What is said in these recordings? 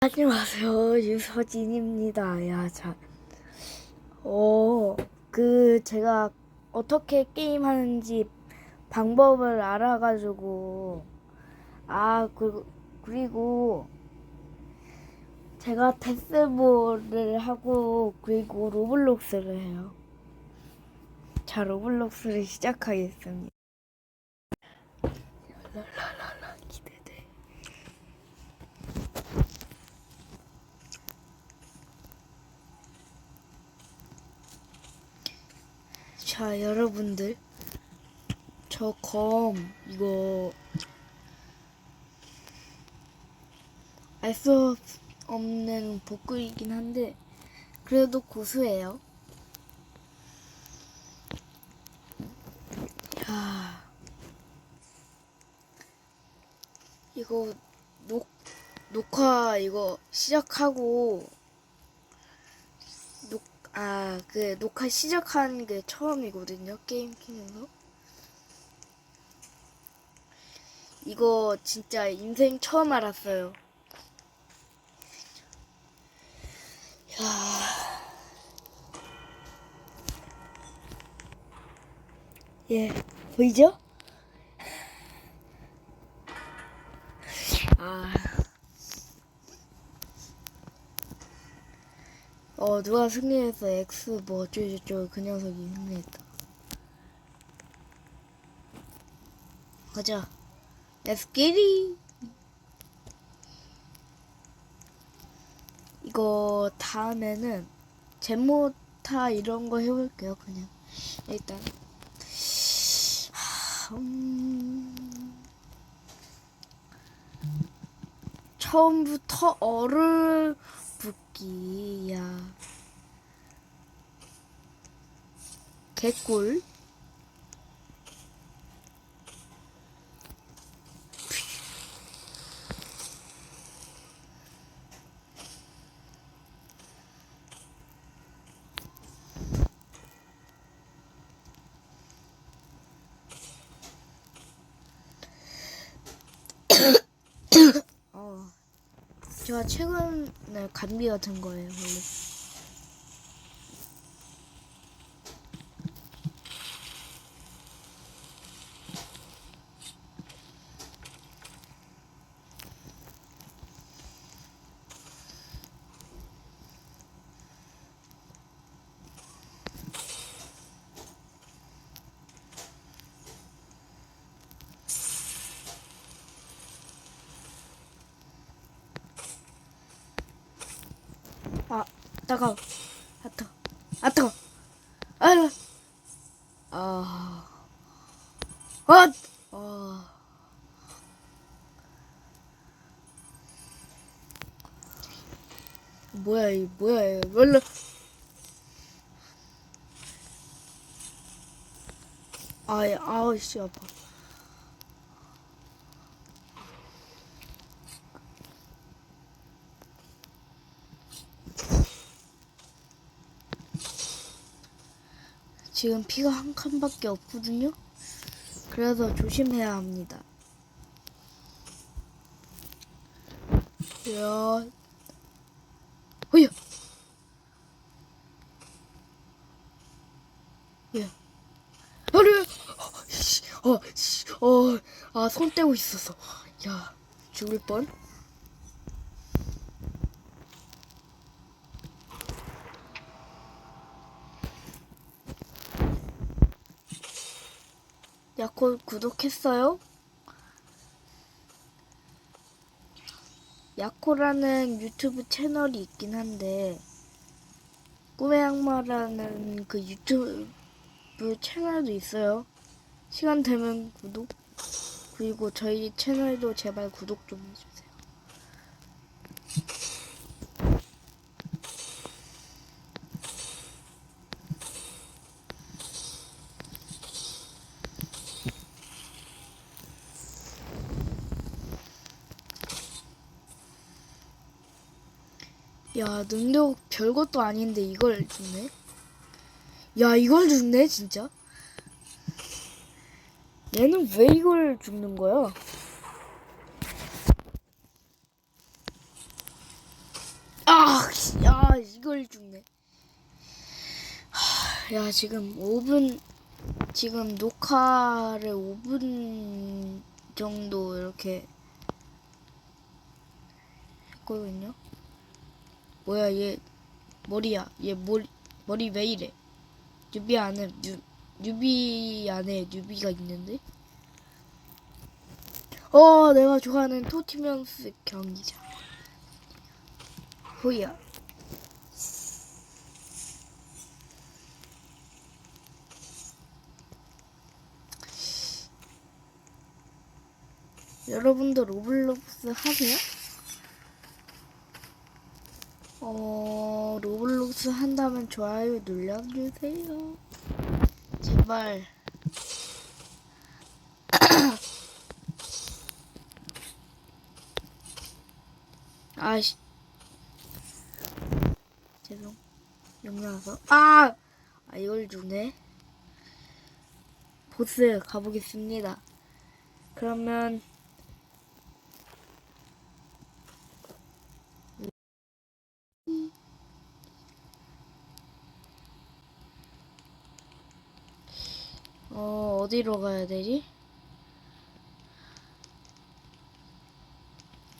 안녕하세요 유서진입니다. 야 자, 어, 그 제가 어떻게 게임 하는지 방법을 알아가지고 아 그, 그리고 제가 데스볼을 하고 그리고 로블록스를 해요. 자 로블록스를 시작하겠습니다. 랄랄랄라 기대돼. 자, 여러분들. 저 검, 이거. 알 수 없는 복구이긴 한데, 그래도 고수예요. 야 이거, 녹, 녹화, 이거 시작하고, 녹, 아, 그, 녹화 시작한 게 처음이거든요. 게임 키면서. 이거 진짜 인생 처음 알았어요. 야. 예, 보이죠? 어, 누가 승리해서 X 뭐 어쩌고저쩌고 그 녀석이 승리했다. 가자. It! 이거 다음에는 제모타 이런 거 해볼게요, 그냥. 일단. 하, 음... 처음부터 얼을 붓기야. 개꿀. 어. 제가 최근에 감기 같은 거예요, 원래. 아, 따가워. 아, 뜨거. 아, 뜨거. 아, 나. 아. 아, 아. 뭐야, 이, 뭐야, 이, 원래. 아, 아우, 씨, 아파. 지금 피가 한 칸밖에 없거든요. 그래서 조심해야 합니다. 야, 어야, 야, 아래, 씨, 어, 씨, 어, 아, 손 떼고 있었어. 야, 죽을 뻔. 야코 구독했어요? 야코라는 유튜브 채널이 있긴 한데 꿈의 악마라는 그 유튜브 채널도 있어요. 시간 되면 구독 그리고 저희 채널도 제발 구독 좀 해주세요. 야, 능력 별것도 아닌데 이걸 주네? 야, 이걸 주네, 진짜? 얘는 왜 이걸 죽는 거야? 이걸 죽네. 하, 야 지금 5분 지금 녹화를 5분 정도 이렇게 했거든요. 뭐야 얘 머리야 얘 머리 머리 왜 이래? 뉴비 안에 뉴 뉴비 안에 뉴비가 있는데? 어 내가 좋아하는 토티면스 경기장. 후야. 여러분도 로블록스 하세요? 어, 로블록스 한다면 좋아요 눌러주세요. 제발. 아씨. 죄송. 용나서. 아! 아, 이걸 주네. 보스 가보겠습니다. 그러면 어 어디로 가야 되지?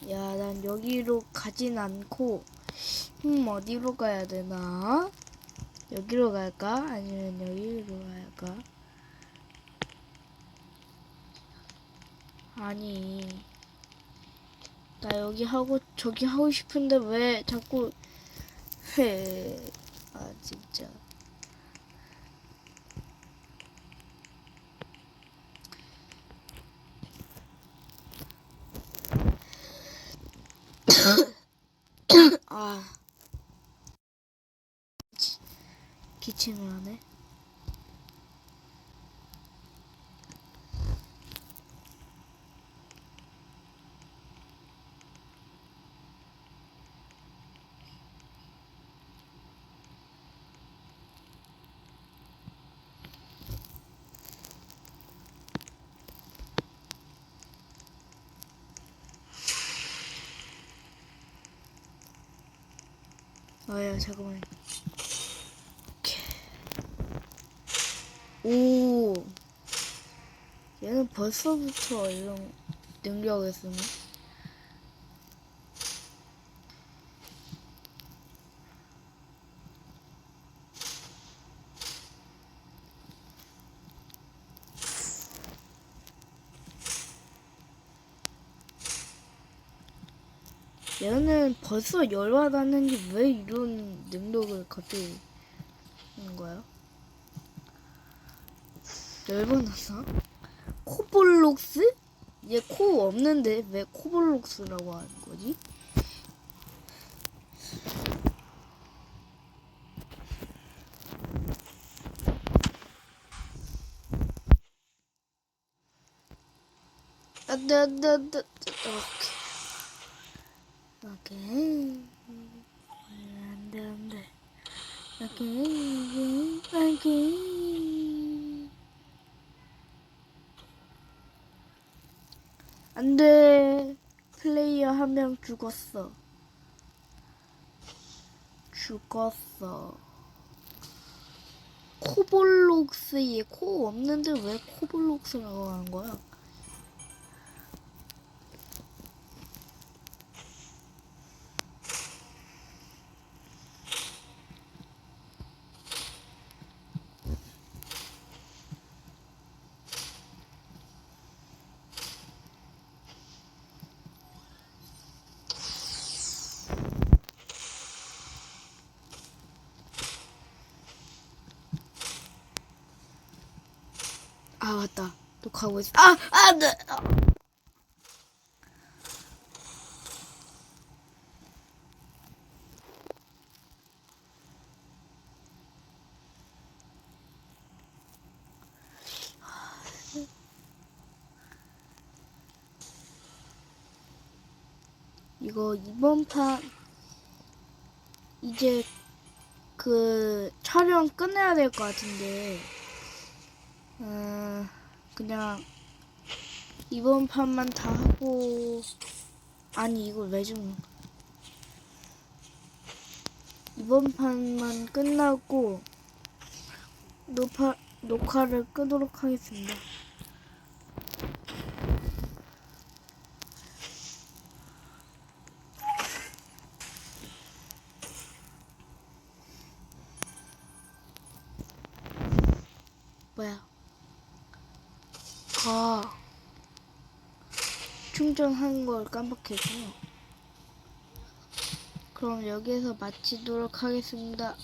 야, 난 여기로 가진 않고 음 어디로 가야 되나? 여기로 갈까? 아니면 여기로 갈까? 아니 나 여기 하고 저기 하고 싶은데 왜 자꾸 해? 아 진짜 아 기- 기침을 하네. 아야 잠깐만. 오. 얘는 벌써부터 이런 능력을 쓰네. 얘는 벌써 열받았는지 왜 이런 능력을 갑자기 하는 거야? 열받았어? 코볼록스? 얘 코 없는데 왜 코볼록스라고 하는 거지? 안돼 안돼 안돼 오케이 오케이 안돼 안돼 오케이 오케이 안돼. 플레이어 한 명 죽었어. 죽었어. 코볼록스에 코 없는데 왜 코볼록스라고 하는 거야? 아 맞다 또 가고 있어 아 아 네. 아. 이거 이번 판 이제 그 촬영 끝내야 될 것 같은데 어, 그냥 이번 판만 다 하고 아니 이걸 왜 거야? 이번 판만 끝나고 녹화, 녹화를 끄도록 하겠습니다. 뭐야? 아, 충전한 걸 깜빡했군요. 그럼 여기에서 마치도록 하겠습니다.